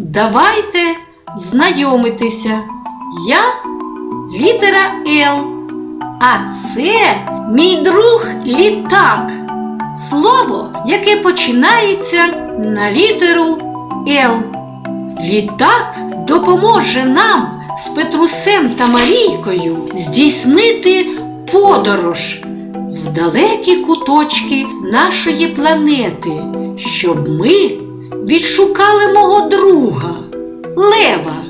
Давайте знайомитися. Я літера Л. А це мій друг літак. Слово, яке починається на літеру Л. Літак допоможе нам з Петрусем та Марійкою здійснити подорож в далекі куточки нашої планети, щоб ми відшукали мого друга Лева.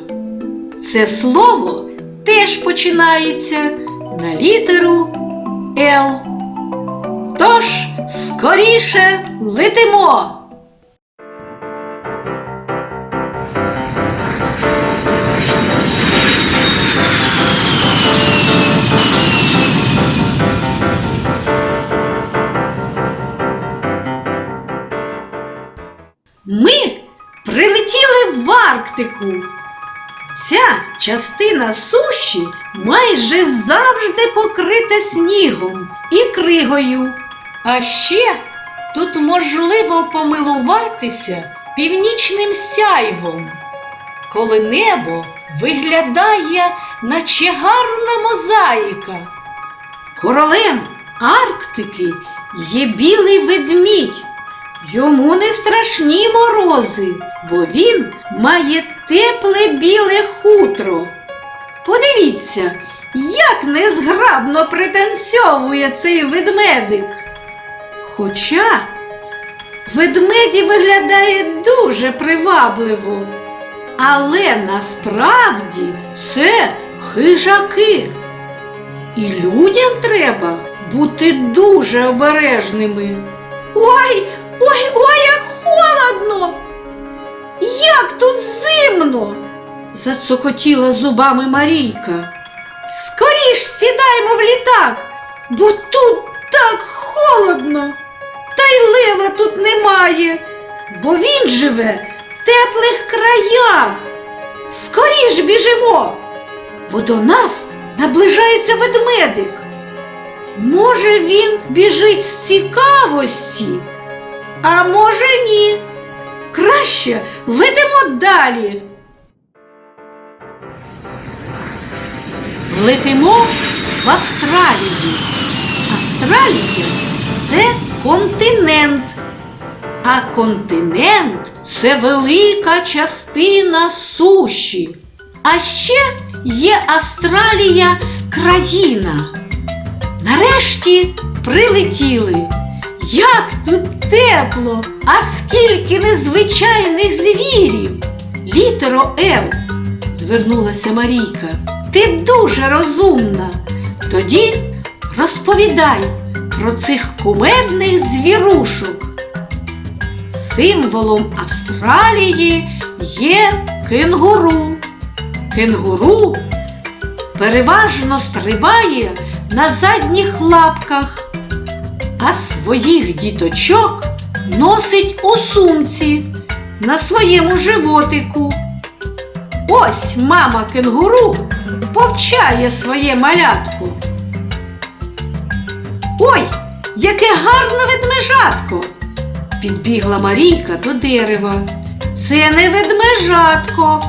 Це слово теж починається на літеру Л. Тож скоріше летимо! В Арктику. Ця частина суші майже завжди покрита снігом і кригою. А ще тут можливо помилуватися північним сяйвом, коли небо виглядає, наче гарна мозаїка. Королем Арктики є білий ведмідь. Йому не страшні морози, бо він має тепле біле хутро. Подивіться, як незграбно пританцьовує цей ведмедик. Хоча ведмеді виглядає дуже привабливо, але насправді це хижаки. І людям треба бути дуже обережними. Ой, ой, ой, як холодно! Як тут зимно! зацокотіла зубами Марійка. Скоріш сідаймо в літак, бо тут так холодно. Та й лева тут немає, бо він живе в теплих краях. Скоріш біжимо, бо до нас наближається ведмедик. Може, він біжить з цікавості, а може ні. Краще летимо далі. Летимо в Австралію. Австралія це континент. А континент це велика частина суші. А ще є Австралія країна. Нарешті прилетіли. Як тут тепло, а скільки незвичайних звірів. Літеро Л, звернулася Марійка. Ти дуже розумна. Тоді розповідай про цих кумедних звірушок. Символом Австралії є кенгуру. Кенгуру переважно стрибає на задніх лапках, а своїх діточок носить у сумці на своєму животику. Ось мама кенгуру повчає своє малятку. Ой, яке гарне ведмежатко! Підбігла Марійка до дерева. Це не ведмежатко,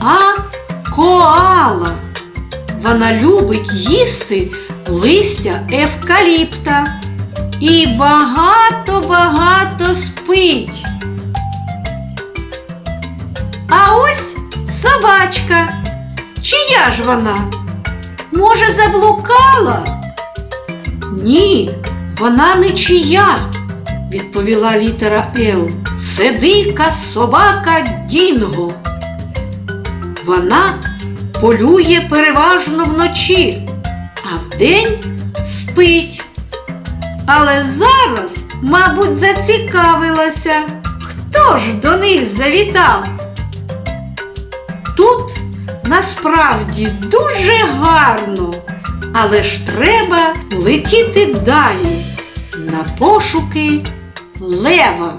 а коала. Вона любить їсти листя евкаліпта і багато-багато спить. А ось собачка. Чия ж вона? Може, заблукала? Ні, вона не чия, відповіла літера Л. Це дика собака Дінго. Вона полює переважно вночі, а вдень спить. Але зараз, мабуть, зацікавилася, хто ж до них завітав. Тут насправді дуже гарно, але ж треба летіти далі на пошуки лева.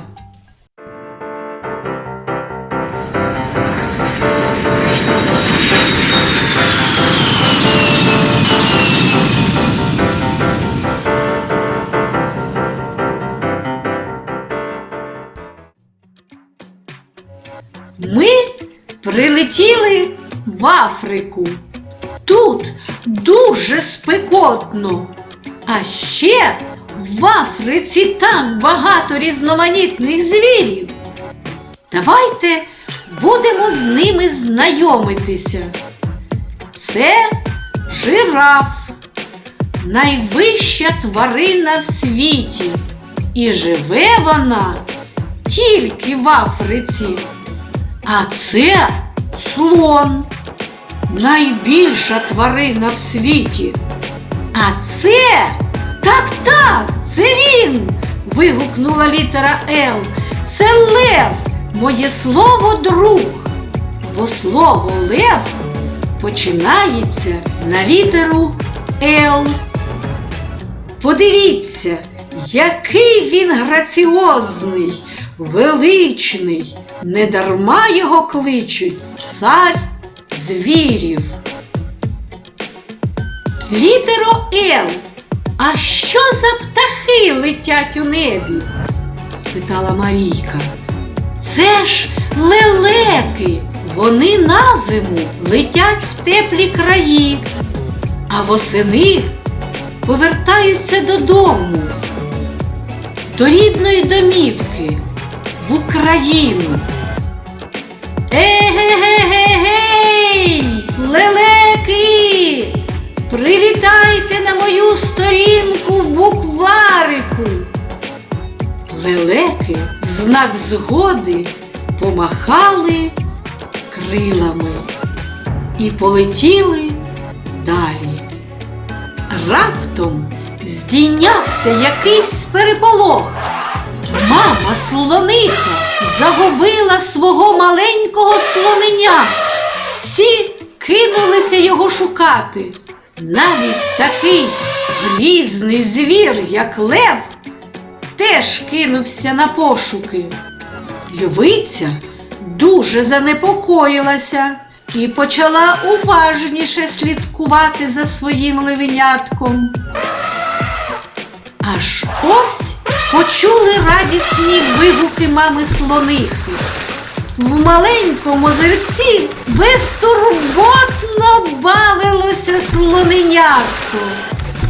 Прилетіли в Африку. Тут дуже спекотно. А ще в Африці так багато різноманітних звірів. Давайте будемо з ними знайомитися. Це жираф, найвища тварина в світі. І живе вона тільки в Африці. А це слон, найбільша тварина в світі. А це так, так, це він. вигукнула літера Л. Це лев, моє слово друг. Бо слово лев починається на літеру Л. Подивіться, який він граціозний, величний, недарма його кличуть цар звірів. Літеро Л. А що за птахи летять у небі? спитала Марійка. Це ж лелеки. Вони на зиму летять в теплі краї, а восени повертаються додому, до рідної домівки Україну. Егегегегей, лелеки! Прилітайте на мою сторінку в букварику. Лелеки в знак згоди помахали крилами і полетіли далі. Раптом здійнявся якийсь переполох. Мама слониха загубила свого маленького слоненя. Всі кинулися його шукати. Навіть такий грізний звір, як лев, теж кинувся на пошуки. Львиця дуже занепокоїлася і почала уважніше слідкувати за своїм левенятком. Аж ось почули радісні вигуки мами слонихи. В маленькому озерці безтурботно бавилося слоненятко.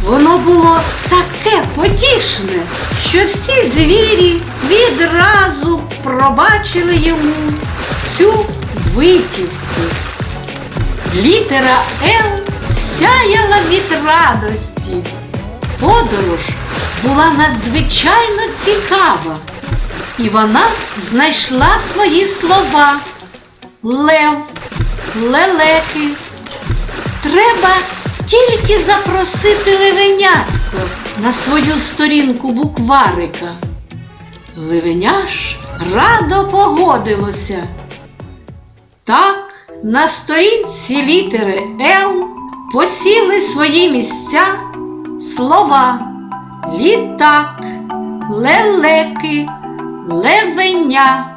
Воно було таке потішне, що всі звірі відразу пробачили йому цю витівку. Літера Л сяяла від радості. Подорож була надзвичайно цікава, і вона знайшла свої слова. Лев, лелеки. Треба тільки запросити левенятко на свою сторінку букварика. Левеня ж радо погодилося. Так, на сторінці літери Л посіли свої місця слова літак, лелеки, левеня.